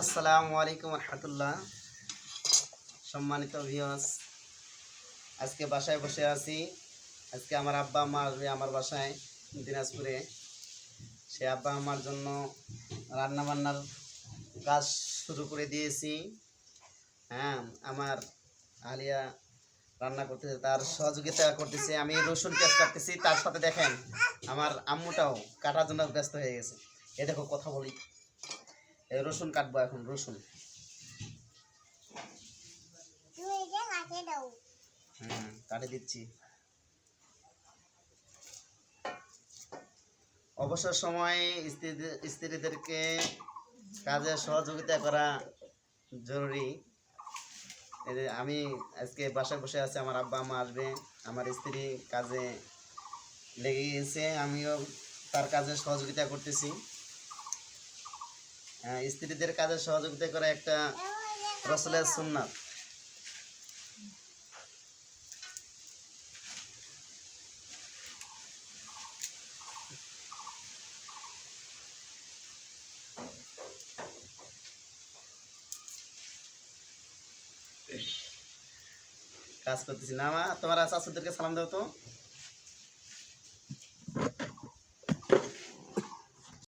আসসালামু আলাইকুম রহমতুল্লাহ। সম্মানিত ভিওস আজকে বাসায় বসে আছি। আজকে আমার আব্বা আম্মা আসবে আমার বাসায় দিনাজপুরে। সে আব্বা আম্মার জন্য রান্না বান্নার কাজ শুরু করে দিয়েছি। হ্যাঁ আমার আলিয়া রান্না করতেছে, তার সহযোগিতা করতেছে, আমি রসুন পেঁয়াজ কাটতেছি, তার সাথে দেখেন আমার আম্মুটাও কাটার জন্য ব্যস্ত হয়ে গেছে। এ দেখো, কথা বলি। রসুন কাটবো এখন, রসুন। কাটে দিচ্ছি। অবসর সময়ে স্ত্রীদের স্ত্রীদেরকে কাজে সহযোগিতা করা জরুরি। আমি আজকে বাসায় বসে আছি, আমার আব্বা মা আসবে, আমার স্ত্রী কাজে লেগে গেছে আমিও তার কাজে সহযোগিতা করতেছি। স্ত্রীদের কাজে সহযোগিতা করা একটা রসলের সুন্নাত। কাজ করতেছি না, মা। তোমার শাশুদেরকে সালাম দাও তো।